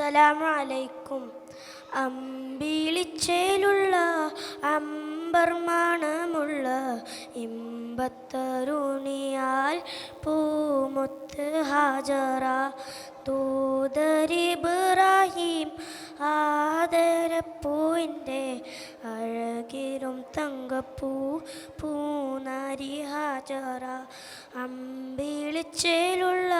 അസ്സലാമു അലൈക്കും അമ്പിളിച്ചേലുള്ള അമ്പർ മണമുള്ള ഇമ്പത്തരുണിയാൽ പൂമുത്ത് ഹാജറ. തൂതരിബ്രാഹിം ആദരപ്പൂവിന്റെ അഴകിലും തങ്കപ്പൂ പൂനരി ഹാജറ. അമ്പിളിച്ചേലുള്ള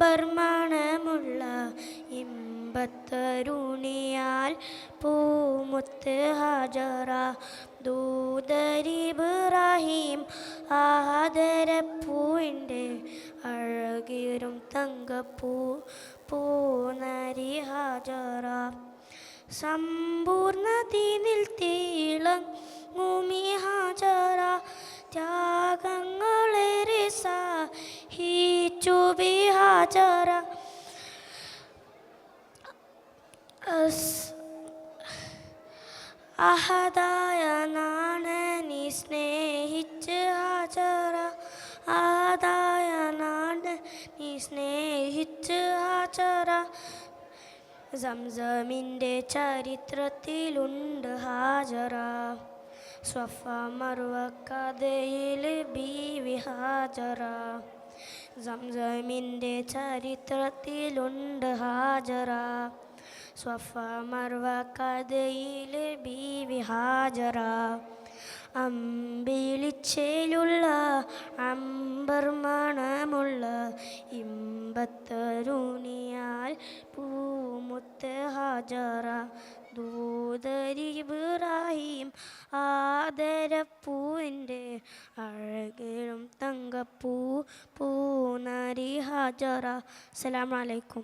മണമുള്ള ഇമ്പത്തരുണിയാൽ പൂമുത്ത് ഹാജറ. ദൂതരിബ്രാഹിം ആദരപ്പൂവിന്റെ അഴകിലും തങ്കപ്പൂ പൂനരി ഹാജറ. സമ്പൂർണതീനിൽ തീളങ്ങുമി അസ്- അഹദായ നാണനി സ്നേഹിച്ച് ആചാര. അഹദായ നാണനി സ്നേഹിച്ച് ആചാര. സംസമിന്റെ ചരിത്രത്തിലുണ്ട് ഹാജറ. സ്വഫ മറുവ കഥയിൽ ബീവി ഹാജറ. സംസമിന്റെ ചരിത്രത്തിലുണ്ട് ഹാജറ. സ്വഫ മർവ കഥയിൽ ബീവി ഹാജറ. അമ്പിളിച്ചയിലുള്ള അമ്പർ മണമുള്ള ഇമ്പത്തരുണിയാൽ പൂമുത്ത് ഹാജറ. ദൂതരിബ്രാഹിം ആദരപ്പൂവിന്റെ അഴകിലും തങ്കപ്പൂ പൂനരി ഹാജറ. അസ്സലാമു അലൈക്കും.